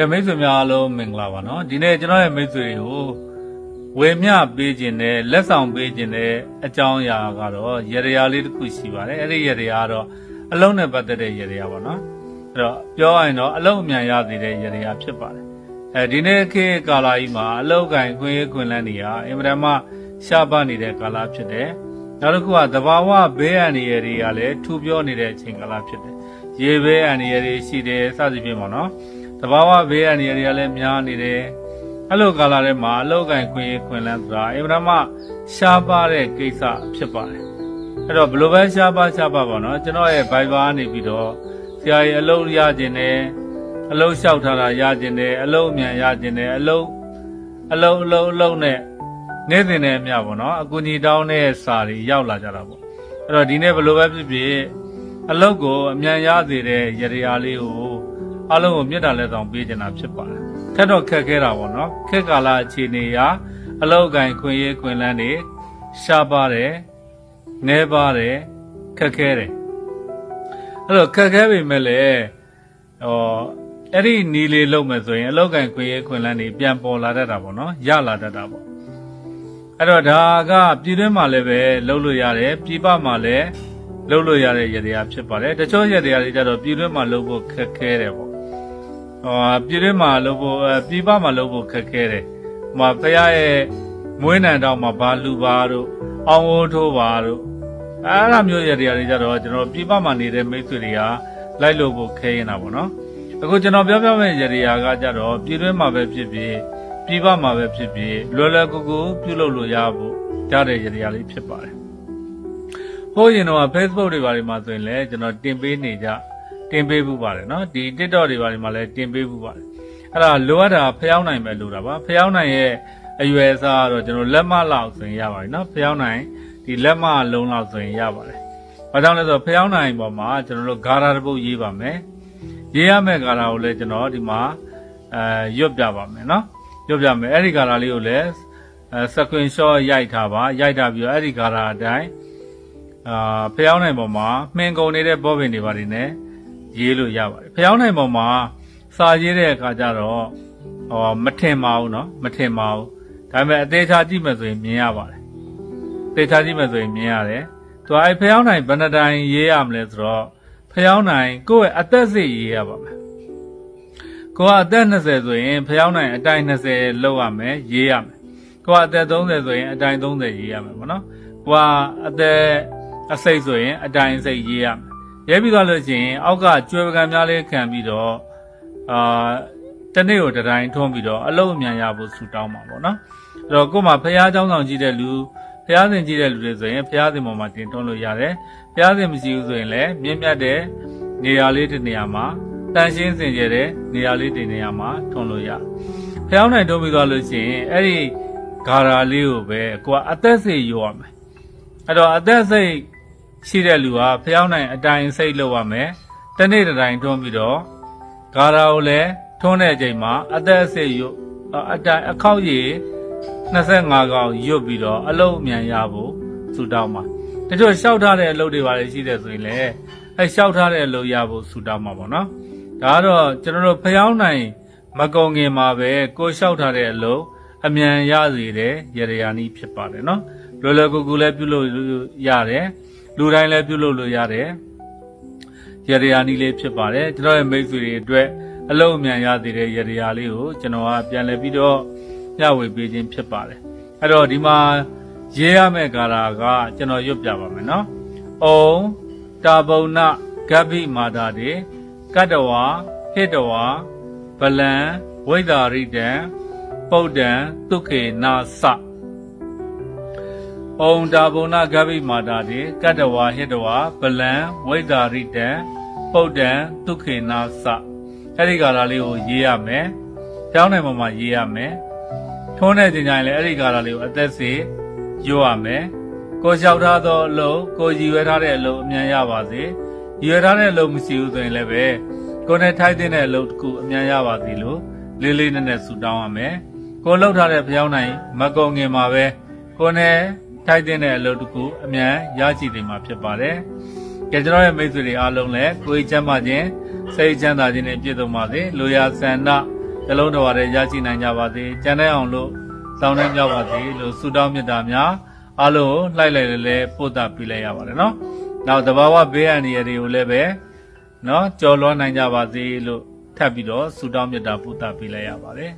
ကဲမိတ်ဆွေများအားလုံးမင်္ဂလာပါနော်ဒီနေ့ကျွန်တော်ရဲ့မိတ်ဆွေတွေကိုဝေမျှပေးခြင်းနဲ့လက်ဆောင်ပေးခြင်းနဲ့အကြောင်းအရာကတော့ရရရာလေးတစ်ခုရှိပါတယ်အဲ့ဒီရရရာကတော့အလုံးနဲ့ပတ်သက်တဲ့ရရရာပါနော်အဲ့တော့ပြောရရင်တော့အလုံးအမြန်ရသေးတဲ့ရရရာဖြစ်ပါတယ်အဲဒီနေ့ခေတ်ကာလကြီးမှာအလုံးကင်ခွင့်ရခွင့်လန်းနေရအင်မတန်မှရှားပါနေတဲ့ကာလဖြစ်တယ်နောက်တစ်ခုကသဘာဝဘေးအန္တရာယ်တွေကလည်းထူပြောနေတဲ့အချိန်ကာလဖြစ်တယ်ရေဘေးအန္တရာယ်တွေရှိတယ်စသဖြင့်ပေါ့နော် တဘာဝဘေးအန္တရာယ်တွေကလည်းများနေတယ်အဲ့လိုကာလထဲမှာအလောက်ကင်ခွင့်ရခွင့်လန်းဆိုတာအင်မတန်မှရှားပါတဲ့ကိစ္စဖြစ်ပါတယ်အဲ့တော့ဘယ်လိုပဲရှားပါရှားပါပါနော်ကျွန်တော်ရဲ့ Viber ကနေပြီးတော့ဆရာကြီးအလုပ်ရခြင်းနဲ့အလုပ်လျှောက်ထားတာရခြင်းနဲ့အလုပ်အမြန်ရခြင်းနဲ့အလုပ်အလုပ်အလုပ်အလုပ်နဲ့နေ့စဉ်နဲ့အမျှပေါ့နော်အကူညီတောင်းတဲ့စာတွေရောက်လာကြတာပေါ့အဲ့တော့ဒီနေ့ဘယ်လိုပဲဖြစ်ဖြစ်အလုပ်ကိုအမြန်ရစေတဲ့ရရရာလေးကို အားလုံးကိုမေတ္တာလက်ဆောင်ပေးချင်တာဖြစ်ပါတယ်ခက်တော့ခက်ခဲတာပေါ့နော်ခက်ကာလအခြေအနေအရအလောက်ကင်ခွင့်ရေးခွင့်လန်းနေရှားပါတယ်နဲပါတယ်ခက်ခဲတယ်အဲ့တော့ခက်ခဲပေမဲ့လည်းဟောအဲ့ဒီနီလေးလုံးမယ်ဆိုရင်အလောက်ကင်ခွင့်ရေးခွင့်လန်းနေပြန်ပေါ်လာတတ်တာပေါ့နော်ရလာတတ်တာပေါ့အဲ့တော့ဒါကပြည်တွင်းမှာလည်းပဲလုပ်လို့ရတယ်ပြည်ပမှာလည်းလုပ်လို့ရတဲ့ရတရားဖြစ်ပါတယ်တချို့ရတရားတွေကြတော့ပြည်တွင်းမှာလုပ်ဖို့ခက်ခဲတယ်ပေါ့ဟော ပြည်တွင်းမှာလုပ်ဖို့အဲပြည်ပမှာလုပ်ဖို့ခက်ခဲတယ်။ဟိုဖះရဲ့မွေးနံတောင်မှာဘာလူပါတို့အောင်ဝိုးထိုးပါတို့အဲ့လိုမျိုးရတရားတွေကြတော့ကျွန်တော်ပြည်ပမှာနေတဲ့မိတ်ဆွေတွေကလိုက်လို့ဖို့ခဲရင်တာပေါ့နော်။အခုကျွန်တော်ပြောပြမယ့်ရတရားကကြတော့ပြည်တွင်းမှာပဲဖြစ်ဖြစ်ပြည်ပမှာပဲဖြစ်ဖြစ်လွယ်လွယ်ကူကူပြုလုပ်လို့ရဖို့ကြားတဲ့ရတရားလေးဖြစ်ပါတယ်။ဟိုးရင်တော့ Facebook တွေဘာတွေမှာဆိုရင်လည်းကျွန်တော်တင်ပေးနေကြ တင်ပေးဘူးပါတယ်နော်ဒီ TikTok တွေဘာတွေမှာလည်းတင်ပေးဘူးပါတယ်အဲ့ဒါလိုအပ်တာဖျောင်းနိုင်ပဲလိုတာပါဖျောင်းနိုင်ရဲ့အရွယ်အစားကတော့ကျွန်တော်လက်မလောက်ဆိုရင်ရပါတယ်နော်ဖျောင်းနိုင်ဒီလက်မလုံးလောက်ဆိုရင်ရပါတယ်ဘာကြောင့်လဲဆိုတော့ဖျောင်းနိုင်ပေါ်မှာကျွန်တော်တို့ဂါရာတစ်ပုတ်ရေးပါမယ်ရေးရမယ့်ဂါရာကိုလည်းကျွန်တော်ဒီမှာအဲရွတ်ပြပါမယ်နော်ရွတ်ပြမယ်အဲ့ဒီဂါရာလေးကိုလည်းအဲ screenshot ရိုက်ထားပါရိုက်ထားပြီးတော့အဲ့ဒီဂါရာအတိုင်းအာဖျောင်းနိုင်ပေါ်မှာမှင်ကုန်နေတဲ့ဘောပင်တွေပါနေနဲ့ ရေးလို့ရပါတယ်ဖျောင်းနိုင်ပေါ်မှာစာရေးတဲ့အခါကျတော့ဟောမထင်ပါဘူးเนาะမထင်ပါဘူးဒါပေမဲ့အသေးချာကြည့်မှဆိုရင်မြင်ရပါတယ်အသေးချာကြည့်မှဆိုရင်မြင်ရတယ်သူအဲဖျောင်းနိုင်ဘယ်နှတိုင်ရေးရမလဲဆိုတော့ဖျောင်းနိုင်ကိုယ့်ရဲ့အသက်စိတ်ရေးရပါမယ်ကိုကအသက်20ဆိုရင်ဖျောင်းနိုင်အတိုင်း20လောက်ရမယ်ရေးရမယ်ကိုကအသက်30ဆိုရင်အတိုင်း30ရေးရမယ်ပေါ့နော်ကိုကအသက်အစိတ်ဆိုရင်အတိုင်းစိတ်ရေးရမယ် ရဲပြီးသွားလို့ရှိရင်အောက်ကကျွဲပကံများလေးခံပြီးတော့အာတနေ့ကိုတစ်တိုင်းထွန်းပြီးတော့အလုံးအမြန်ရဖို့ဆူတောင်းပါပေါ့နော်အဲ့တော့ကို့မှာဖះเจ้าဆောင်ကြည့်တဲ့လူဖះစဉ်ကြည့်တဲ့လူတွေဆိုရင်ဖះစဉ်ပေါ်မှာတင်ထွန်းလို့ရတယ်ဖះစဉ်မရှိဘူးဆိုရင်လည်းမြင့်မြတ်တဲ့နေရာလေးတစ်နေရာမှာတန်ရှင်းစင်ကြယ်တဲ့နေရာလေးတစ်နေရာမှာထွန်းလို့ရဖះနိုင်ထွန်းပြီးသွားလို့ရှိရင်အဲ့ဒီဂါရာလေးကိုပဲကိုကအသက်စိတ်ယူရမယ်အဲ့တော့အသက်စိတ် ရှိတဲ့လူဟာဖျောင်းနိုင်အတိုင်စိတ်လုပ်ရမယ်တနေ့တစ်တိုင်းတွန်းပြီးတော့ဂါရာကိုလည်းထွန်းတဲ့အချိန်မှာအသက်အစိတ်ရွတ်အတိုင်အခောက်ရည်25កောင်ရွတ်ပြီးတော့အလုံးအမြန်ရဖို့ဆူတောင်းပါတချို့လျှောက်ထားတဲ့အလုပ်တွေပါလေရှိတယ်ဆိုရင်လည်းအဲလျှောက်ထားတဲ့အလုပ်ရဖို့ဆူတောင်းပါပေါ့နော်ဒါကတော့ကျွန်တော်တို့ဖျောင်းနိုင်မကုံငင်မှာပဲကိုလျှောက်ထားတဲ့အလုပ်အမြန်ရစေတဲ့ရရယာနီးဖြစ်ပါတယ်နော်လွယ်လွယ်ကူကူလည်းပြုလုပ်ရတယ် လူတိုင်းလည်းပြုလုပ်လို့ရတယ်ရရယာနီးလေးဖြစ်ပါတယ်ကျွန်တော်ရဲ့မိတ်ဆွေတွေအတွက်အလုံးအမြန်ရသေးတဲ့ရရယာလေးကိုကျွန်တော်ကပြန်လည်ပြီးတော့ညှဝေပေးခြင်းဖြစ်ပါတယ်အဲ့တော့ဒီမှာရေးရမယ့်ကာလာကကျွန်တော်ရွတ်ပြပါမယ်နော်။အုံတာပုံနဂဗ္ဗိမာတာတေကတ္တဝါဟိတဝါဗလံဝိဒါရိတံပုဒ္ဒံဒုက္ခေနာသ။ ဩတာဘုံနာဂဗိမာတာတိကတ္တဝါဟိတဝါဗလံဝိဇာရိတံပုဒ္ဒံဒုက္ခေနာသအဲ့ဒီကာလလေးကိုရေးရမယ်။ကျောင်းနိုင်ပေါ်မှာရေးရမယ်။ထုံးတဲ့ချိန်တိုင်းလည်းအဲ့ဒီကာလလေးကိုအသက်စေရွတ်ရမယ်။ကိုလျှောက်ထားသောအလုပ်ကိုရည်ရွယ်ထားတဲ့အလုပ်အမြန်ရပါစေ။ရည်ရွယ်ထားတဲ့အလုပ်မရှိဘူးဆိုရင်လည်းပဲကိုယ်နဲ့ထိုက်တဲ့အလုပ်တစ်ခုအမြန်ရပါစေလို့လေးလေးနက်နက်ဆူတောင်းရမယ်။ကိုလှုပ်ထားတဲ့ဖျောင်းနိုင်မကုံငင်မှာပဲကိုယ်နဲ့ ထိုက်တဲ့အလုပ်တစ်ခုအမြန်ရရှိနေမှာဖြစ်ပါတယ်။ကြကျွန်တော်ရဲ့မိတ်ဆွေတွေအားလုံးလည်းကိုယ်ချမ်းသာခြင်းစိတ်ချမ်းသာခြင်းနဲ့ပြည့်စုံပါစေ။လိုရာဆန္ဒတလုံးတော်ရရရှိနိုင်ကြပါစေကြံတဲ့အောင်လို့စောင်းနေကြပါစေလို့ဆုတောင်းမြတ်တာများအားလုံးကိုလှိုက်လိုက်လဲလဲပို့တာပြလိုက်ရပါတယ်နော်နောက်တဘာဝဘေးအန္တရာယ်တွေကိုလည်းပဲနော်ကြော်လွှမ်းနိုင်ကြပါစေလို့ထပ်ပြီးတော့ဆုတောင်းမြတ်တာပို့တာပြလိုက်ရပါတယ်